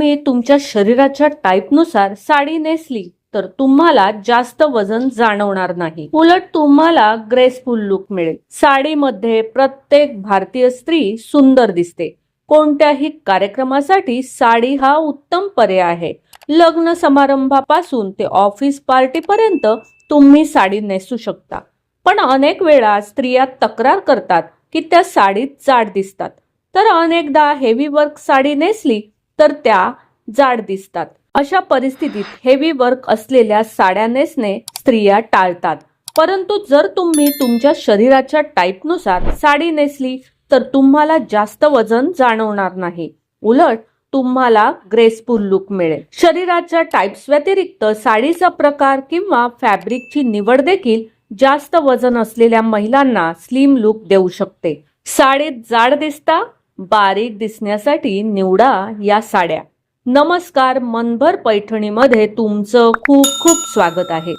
तुम्ही तुमच्या शरीराच्या टाईपनुसार साडी नेसली तर तुम्हाला जास्त वजन जाणवणार नाही. उलट तुम्हाला ग्रेसफुल लुक मिळेल. साडीमध्ये प्रत्येक भारतीय स्त्री सुंदर दिसते. कोणत्याही कार्यक्रमासाठी साडी हा उत्तम पर्याय आहे. लग्न समारंभापासून ते ऑफिस पार्टीपर्यंत तुम्ही साडी नेसू शकता. पण अनेक वेळा स्त्रिया तक्रार करतात की त्या साडीत जाड दिसतात. तर अनेकदा हेवी वर्क साडी नेसली तर त्या जाड दिसतात. अशा परिस्थितीत हेवी वर्क असलेल्या साड्या नेसणे स्त्रिया टाळतात. परंतु जर तुम्ही तुमच्या शरीराच्या टाईपनुसार साडी नेसली तर तुम्हाला जास्त वजन जाणवणार नाही. उलट तुम्हाला ग्रेसफुल लुक मिळेल. शरीराच्या टाईप्स व्यतिरिक्त साडीचा प्रकार किंवा फॅब्रिकची निवड देखील जास्त वजन असलेल्या महिलांना स्लिम लुक देऊ शकते. साडीत जाड दिसता बारीक दिसण्यासाठी निवडा या साड्या. नमस्कार मनभर पैठणीमध्ये तुमचं खूप खूप स्वागत आहे.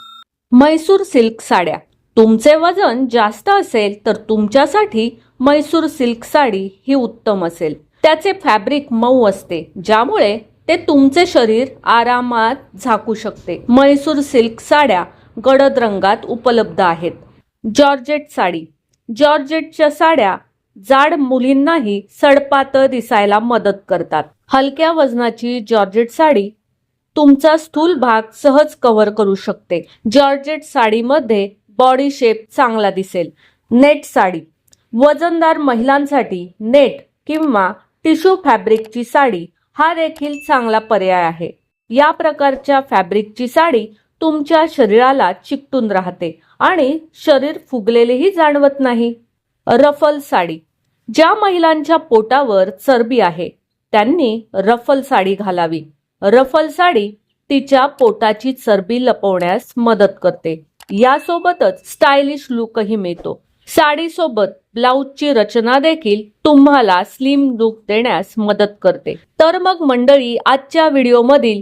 म्हैसूर सिल्क साड्या. तुमचे वजन जास्त असेल तर तुमच्यासाठी म्हैसूर सिल्क साडी ही उत्तम असेल. त्याचे फॅब्रिक मऊ असते ज्यामुळे ते तुमचे शरीर आरामात झाकू शकते. म्हैसूर सिल्क साड्या गडद रंगात उपलब्ध आहेत. जॉर्जेट साडी. जॉर्जेटच्या साड्या जाड मुलींनाही सडपातळ दिसायला मदत करतात. हलक्या वजनाची जॉर्जेट साडी तुमचा स्थूल भाग सहज कव्हर करू शकते. जॉर्जेट साडीमध्ये बॉडी शेप चांगला दिसेल. नेट साडी. वजनदार महिलांसाठी नेट किंवा टिश्यू फॅब्रिकची साडी हा देखील चांगला पर्याय आहे. या प्रकारच्या फॅब्रिकची साडी तुमच्या शरीराला चिकटून राहते आणि शरीर फुगलेलेही जाणवत नाही. रफल साडी. ज्या महिलांच्या पोटावर चरबी आहे त्यांनी रफल साडी घालावी. रफल साडी तिच्या पोटाची चरबी लपवण्यास मदत करते. यासोबतच स्टायलिश लुकही मिळतो. साडीसोबत ब्लाऊजची रचना देखील तुम्हाला स्लिम लुक देण्यास मदत करते. तर मग मंडळी आजच्या व्हिडिओमधील